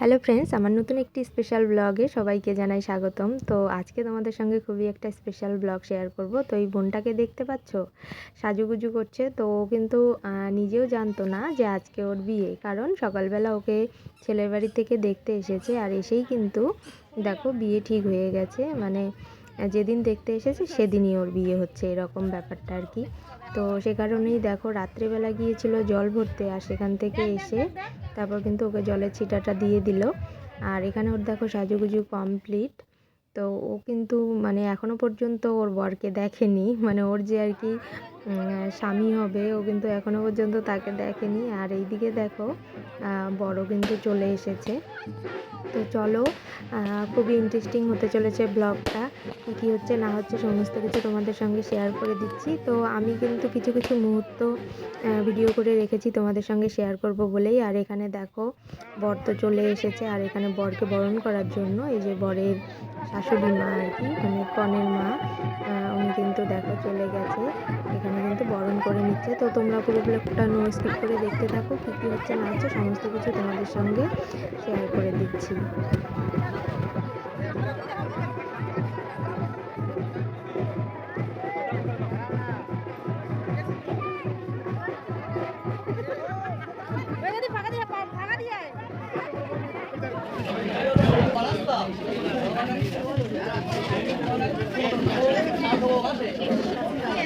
Hello friends আমার নতুন একটি স্পেশাল ব্লগে সবাইকে জানাই স্বাগতম। তো আজকে তোমাদের সঙ্গে খুবই একটা স্পেশাল ব্লগ শেয়ার করব। তো এই বোনটাকে দেখতে পাচ্ছ? সাজুগুজু করছে। তো ও কিন্তু নিজেও জানতো না যে আজকে ওর বিয়ে। কারণ সকালবেলা ওকে ছেলের বাড়ি থেকে দেখতে এসেছে আর এসেই কিন্তু, দেখো বিয়ে ঠিক হয়ে গেছে। মানে যেদিন দেখতে এসেছে সেদিনই ওর বিয়ে হচ্ছে, এরকম ব্যাপারটা আর কি। তো সে কারণেই দেখো রাত্রিবেলা গিয়েছিল জল ভরতে আর সেখান থেকে এসে তারপর কিন্তু ওকে জলের ছিটাটা দিয়ে দিল। আর এখানে ওর দেখো সাজুগুজু কমপ্লিট তো ও কিন্তু মানে এখনও পর্যন্ত ওর বরকে দেখেনি। মানে ওর যে আর কি স্বামী হবে। ও কিন্তু এখনও পর্যন্ত তাকে দেখেনি। আর এইদিকে দেখো আহ, বড় কিন্তু চলে এসেছে। তো চলো খুবই ইন্টারেস্টিং হতে চলেছে ব্লগটা। কী কী হচ্ছে না হচ্ছে সমস্ত কিছু তোমাদের সঙ্গে শেয়ার করে দিচ্ছি। তো আমি কিন্তু কিছু কিছু মুহূর্ত ভিডিও করে রেখেছি তোমাদের সঙ্গে শেয়ার করব বলেই। আর এখানে দেখো বর তো চলে এসেছে। আর এখানে বরকে বরণ করার জন্য এই যে বরের শাশুড়ি মা আর কি মানে কনের মা উনি কিন্তু দেখো চলে গেছে। এখানে কিন্তু বরণ করে নিচ্ছে। তো তোমরা পুরো ব্লগটা নো স্কিপ করে দেখতে থাকো, কী কী হচ্ছে না হচ্ছে, সমস্ত কিছু তোমাদের সঙ্গে শেয়ার করে দিচ্ছি।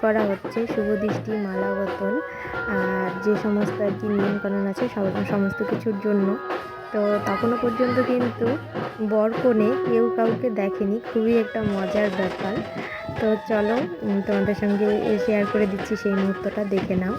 করা হচ্ছে, শুভ দৃষ্টি, মালা বোতল আর যে সমস্ত আর কি নিয়মকানুন আছে, সব- সমস্ত কিছুর জন্য। তো তখনও পর্যন্ত কিন্তু বর কনে কেউ কাউকে দেখেনি, খুবই একটা মজার ব্যাপার। তো চলো তোমাদের সঙ্গে শেয়ার করে দিচ্ছি সেই মুহূর্তটা, দেখে নাও।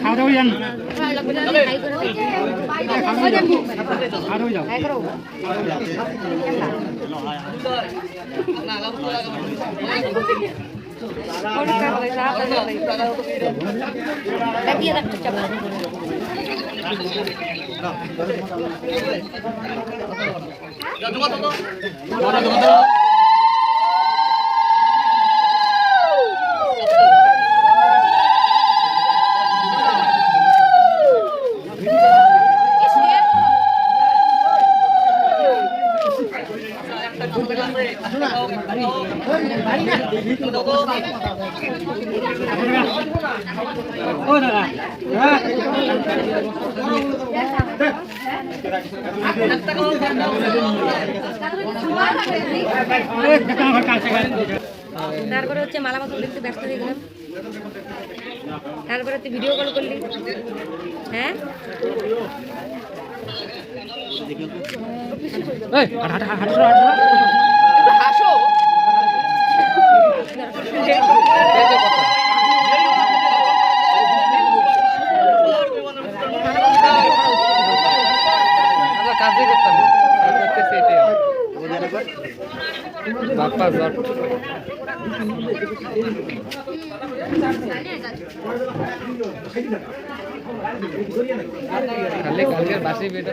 খাওয়া দাওয়া যান। খাওয়া দাওয়া তারপরে হচ্ছে মালা মতো দেখতে ব্যস্ত হয়ে গেলাম। তারপরে তুই ভিডিও কল করলি। হ্যাঁ? হাট হাট হাট। কাজই করতাম করতেছি এটাই বাপ্পা জট খালি কালকের বাসি বেটা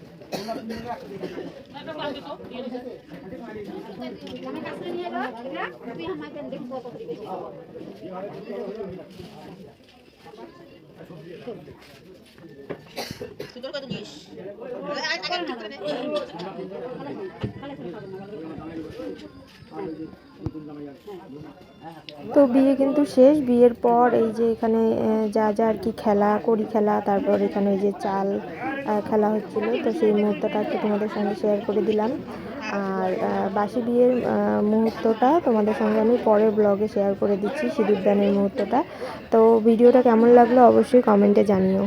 সুন্দর কত নিস আগে তো বিয়ে কিন্তু শেষ, বিয়ের পর এই যে এখানে যা যা আর কি খেলা করি খেলা, তারপর এখানে ওই যে চাল খেলা হচ্ছিল, তো সেই মুহূর্তটা একটু তোমাদের সঙ্গে শেয়ার করে দিলাম। আর বাসি বিয়ের মুহূর্তটা তোমাদের সঙ্গে আমি পরের ব্লগে শেয়ার করে দিচ্ছি, সিঁদুরদানের মুহূর্তটা। তো ভিডিওটা কেমন লাগল অবশ্যই কমেন্টে জানিও।